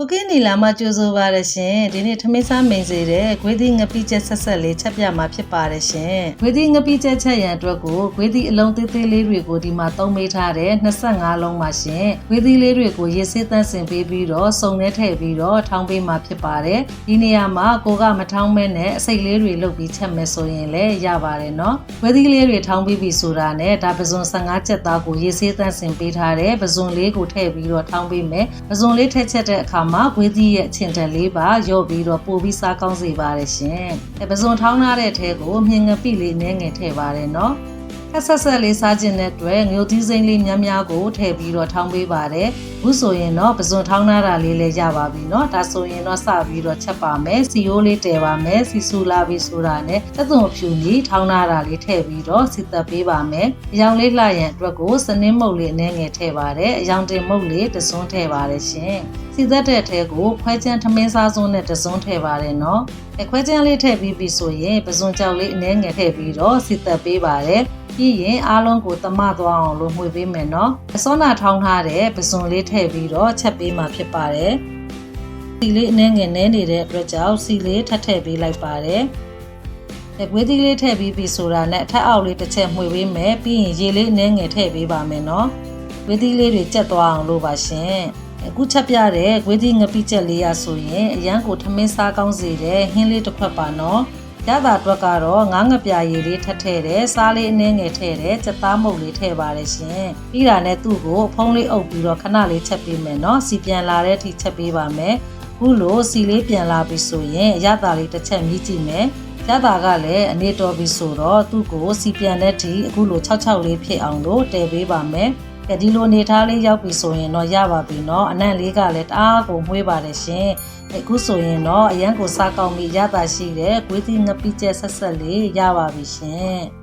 ကိုကင်းနီလာမကြိုးဆိုပါရရှင်ဒီနေ့ထမင်းစားမိန်စေတဲ့ဂွေးသီးငပိချက်ဆက်ဆက်လေးချက်ပြမှာဖြစ်ပါတယ်ရှင်ဂွေးသီးငပိချက်ချက်ရန်အတွက်ကိုဂွေးသီးအလုံးသေးသေးလေးတွေကိုဒီမှာသုံးပေးထားတဲ့25လုံးပါရှင်ဂွေးသီးလေးတွေကိုရေစစ်သန့်စင်ပေးပြီးတော့စုံထဲထည့်ပြီးတော့ထောင်းပေးမှာဖြစ်ပါတယ်ဒီနေရာမှာကိုကမထောင်းမဲနဲ့အစိတ်လေးတွေလုပ်ပြီးချက်မယ်ဆိုရင်လည်းရပါတယ်နော်ဂွေးသီးလေးတွေထောင်းပြီးပြီဆိုတာနဲ့ဒါပဇွန်15ချက်သားကိုရေစစ်သန့်စင်ပေးထားတဲ့ပဇွန်လေးကိုထည့်ပြီးတော့ထောင်းပေးမယ်ပဇွန်လေးထည့်ချက်တဲ့အခါမှာဂွေးသီးရဲ့အချင်တက်လေးပါရော့ပြီးတော့ပို့ပြီးစားကောင်းစေပါတယ်ရှင်အဲပဇွန်ထောင်းထားတဲ့အထဲကိုမြင်ငပိလေးနည်းငယ်ထည့်ပါတယ်နော် ခက်ဆက်ဆက်လေးစားခြင်းတဲ့အတွက်ငြိုသီးစိမ့်လေးများများကိုထည့်ပြီးတော့ထောင်းပေးပါတယ်အခုဆိုရင်တော့ပဇွန်ထောင်းထားတာလေးလည်းရပါပြီเนาะဒါဆိုရင်တော့စပြီးတော့ချက်ပါမယ်စီယိုးလေးတည်ပါမယ်စီဆူလာပြီးဆိုတာနဲ့သက်သွန်ဖြူကြီးထောင်းထားတာလေးထည့်ပြီးတော့စီသက်ပေးပါမယ်အယောင်လေးလှရန်အတွက်ကိုစနင်းမုတ်လေးအနည်းငယ်ထည့်ပါတယ်အယောင်တင်မုတ်လေးတစ်စွန်းထည့်ပါတယ်ရှင်စီသက်တဲ့အထဲကိုခွဲချမ်းထမင်းစားစွန်းနဲ့တစ်စွန်းထည့်ပါတယ်เนาะအခွဲချမ်းလေးထည့်ပြီးပြီဆိုရင်ပဇွန်ကြောက်လေးအနည်းငယ်ထည့်ပြီးတော့စီသက်ပေးပါတယ် ပြီးရင်အားလုံးကိုတမသွားအောင်လို့မှွေပေးမယ်နော်အစောနာထောင်းထားတဲ့ပစွန်လေးထည့်ပြီးတော့ချက်ပေးမှာဖြစ်ပါတယ်စီလေးအနှဲငယ်နဲနေတဲ့အတွက်ကြောင့်စီလေးထပ်ထည့်ပေးလိုက်ပါတယ်အဲကွေးသီးလေးထည့်ပြီးပြီဆိုတာနဲ့အထက်အောက်လေးတစ်ချက်မှွေပေးမယ်ပြီးရင်ရေလေးအနှဲငယ်ထည့်ပေးပါမယ်နော်ကွေးသီးလေးတွေကြက်သွားအောင်လို့ပါရှင်အခုချက်ပြတဲ့ဂွေးသီးငပိချက်လေးရဆိုရင်အရန်ကိုထမင်းစားကောင်းစေတဲ့ဟင်းလေးတစ်ခွက်ပါနော် ရတာအတွက်ကတော့ငါးငပြာရည်လေးထပ်ထည့်တယ်စားလေးအနှင်းငယ်ထည့်တယ်စက်သားမုတ်လေးထည့်ပါတယ်ရှင်ပြီးတာနဲ့သူ့ကိုဖုံးလေးအုပ်ပြီးတော့ခဏလေးချက်ပေးမယ်နော်စီပြန်လာတဲ့အထိချက်ပေးပါမယ်ခုလိုစီလေးပြန်လာပြီဆိုရင်ရတာလေးတစ်ချက်မြည်ကြည့်မယ်ရတာကလည်းအနေတော်ပြီဆိုတော့သူ့ကိုစီပြန်တဲ့အထိအခုလို66လေးဖြစ်အောင်လို့တည်ပေးပါမယ် ကဲဒီလိုအနေထားလေးရောက်ပြီဆိုရင်တော့ရပါပြီเนาะအနံ့လေးကလည်းတအားကိုမွေးပါတယ်ရှင်အခုဆိုရင်တော့အရန်ကိုစားကောင်းပြီးရတာရှိတဲ့ဂွေးသီးငပိကျက်ဆက်ဆက်လေးရပါပြီရှင်